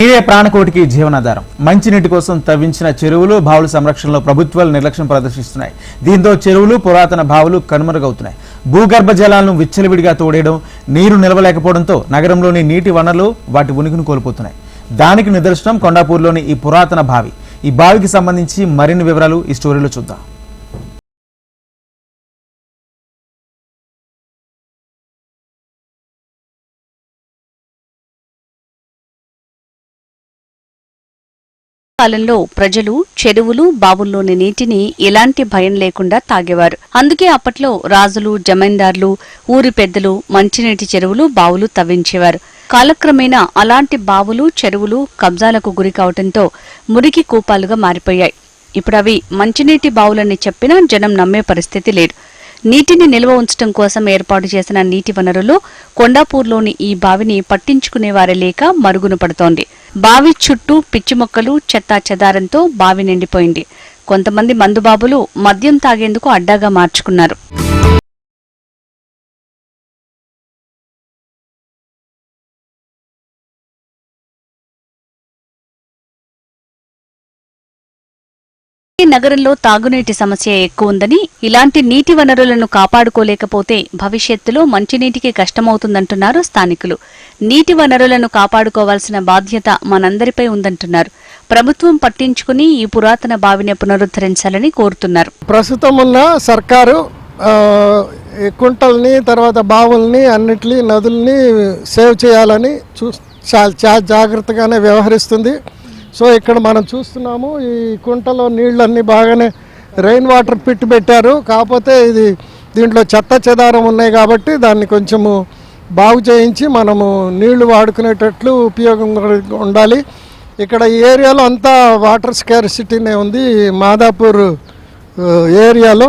నీరే ప్రాణకోటికి జీవనాధారం. మంచినీటి కోసం తవ్వించిన చెరువులు బావుల సంరక్షణలో ప్రభుత్వాలు నిర్లక్ష్యం ప్రదర్శిస్తున్నాయి. దీంతో చెరువులు పురాతన బావులు కనుమరుగవుతున్నాయి. భూగర్భ జలాలను విచ్చలవిడిగా తోడేయడం నీరు నిలవలేకపోవడంతో నగరంలోని నీటి వనరులు వాటి ఉనికిని కోల్పోతున్నాయి. దానికి నిదర్శనం కొండాపూర్లోని ఈ పురాతన బావి. ఈ బావికి సంబంధించి మరిన్ని వివరాలు ఈ స్టోరీలో చూద్దాం. కాలంలో ప్రజలు చెరువులు బావుల్లోని నీటిని ఎలాంటి భయం లేకుండా తాగేవారు. అందుకే అప్పట్లో రాజులు జమీందార్లు ఊరి పెద్దలు మంచినీటి చెరువులు బావులు తవ్వించేవారు. కాలక్రమేణా అలాంటి బావులు చెరువులు కబ్జాలకు గురి కావటంతో మురికి కూపాలుగా మారిపోయాయి. ఇప్పుడవి మంచినీటి బావులని చెప్పినా జనం నమ్మే పరిస్థితి లేదు. నీటిని నిల్వ ఉంచడం కోసం ఏర్పాటు చేసిన నీటి వనరులు కొండాపూర్లోని ఈ బావిని పట్టించుకునేవారే లేక మరుగున పడుతోంది. బావి చుట్టూ పిచ్చి మొక్కలు చెత్తా చెదారంతో బావి నిండిపోయింది. కొంతమంది మందుబాబులు మద్యం తాగేందుకు అడ్డాగా మార్చుకున్నారు. నగరంలో తాగునీటి సమస్య ఎక్కువ ఉందని ఇలాంటి నీటి వనరులను కాపాడుకోలేకపోతే భవిష్యత్తులో మంచినీటికి కష్టమవుతుందంటున్నారు స్థానికులు. నీటి వనరులను కాపాడుకోవాల్సిన బాధ్యత మనందరిపై ఉందంటున్నారు. ప్రభుత్వం పట్టించుకుని ఈ పురాతన బావిని పునరుద్ధరించాలని కోరుతున్నారు. ప్రస్తుతం ఉన్న సర్కారు కుంటల్ని తర్వాత బావుల్ని అన్నిటినీ నదుల్ని సేవ్ చేయాలని చూ చాలా జాగ్రత్తగానే వ్యవహరిస్తుంది. సో ఇక్కడ మనం చూస్తున్నాము ఈ కుంటలో నీళ్ళన్నీ బాగానే రెయిన్ వాటర్ పిట్ పెట్టారు. కాకపోతే ఇది దీంట్లో చెత్త చెదారం ఉన్నాయి కాబట్టి దాన్ని కొంచెము బాగు చేయించి మనము నీళ్ళు వాడుకునేటట్లు ఉపయోగం ఉండాలి. ఇక్కడ ఈ ఏరియాలో అంతా వాటర్ స్కేర్సిటీనే ఉంది. మాదాపూర్ ఏరియాలో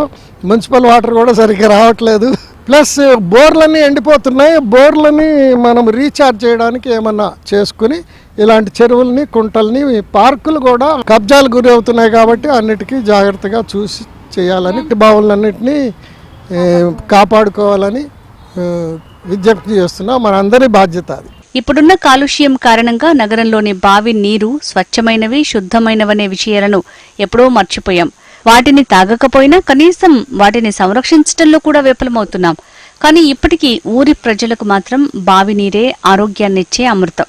మున్సిపల్ వాటర్ కూడా సరిగ్గా రావట్లేదు. ప్లస్ బోర్లన్నీ ఎండిపోతున్నాయి. బోర్లని మనం రీఛార్జ్ చేయడానికి ఏమన్నా చేసుకుని ఇలాంటి చెరువుల్ని కుంటల్ని పార్కులు కూడా కబ్జాలు గురి అవుతున్నాయి కాబట్టి అన్నిటికీ జాగ్రత్తగా చూసి చేయాలని బావులన్నింటినీ కాపాడుకోవాలని విజ్ఞప్తి చేస్తున్నా మనందరి బాధ్యత అది. ఇప్పుడున్న కాలుష్యం కారణంగా నగరంలోని బావి నీరు స్వచ్ఛమైనవి శుద్ధమైనవనే విషయాలను ఎప్పుడో మర్చిపోయాం. వాటిని తాగకపోయినా కనీసం వాటిని సంరక్షించడంలో కూడా విఫలమవుతున్నాం. కానీ ఇప్పటికీ ఊరి ప్రజలకు మాత్రం బావి నీరే ఆరోగ్యాన్నిచ్చే అమృతం.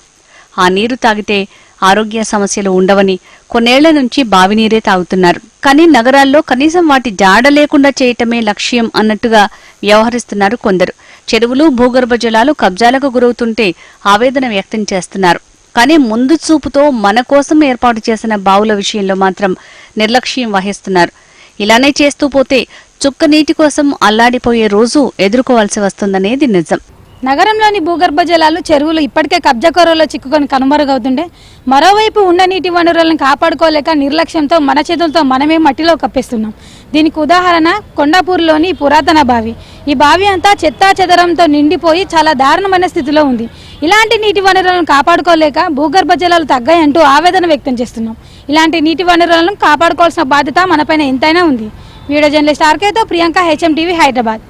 ఆ నీరు తాగితే ఆరోగ్య సమస్యలు ఉండవని కొన్నేళ్ళ నుంచి బావి నీరే తాగుతున్నారు. కానీ నగరాల్లో కనీసం వాటి జాడ లేకుండా చేయటమే లక్ష్యం అన్నట్టుగా వ్యవహరిస్తున్నారు కొందరు. చెరువులు భూగర్భ జలాలు కబ్జాలకు గురవుతుంటే ఆవేదన వ్యక్తం చేస్తున్నారు. కానీ ముందు చూపుతో మన కోసం ఏర్పాటు చేసిన బావుల విషయంలో మాత్రం నిర్లక్ష్యం వహిస్తున్నారు. ఇలానే చేస్తూ పోతే చుక్క నీటి కోసం అల్లాడిపోయే రోజు ఎదుర్కోవాల్సి వస్తుందనేది నిజం. నగరంలోని భూగర్భ జలాలు చెరువులు ఇప్పటికే కబ్జాకొరలో చిక్కుకొని కనుమరుగవుతుండే మరోవైపు ఉన్న నీటి వనరులను కాపాడుకోలేక నిర్లక్ష్యంతో మన చేతులతో మనమే మట్టిలో కప్పేస్తున్నాం. దీనికి ఉదాహరణ కొండాపూర్లోని పురాతన బావి. ఈ బావి అంతా చెత్తా చెదరంతో నిండిపోయి చాలా దారుణమైన స్థితిలో ఉంది. ఇలాంటి నీటి వనరులను కాపాడుకోలేక భూగర్భ జలాలు తగ్గాయంటూ ఆవేదన వ్యక్తం చేస్తున్నాం. ఇలాంటి నీటి వనరులను కాపాడుకోవాల్సిన బాధ్యత మనపైన ఎంతైనా ఉంది. వీడియో జర్నలిస్ట్ ఆర్కేతో ప్రియాంక హెచ్ఎం టీవీ హైదరాబాద్.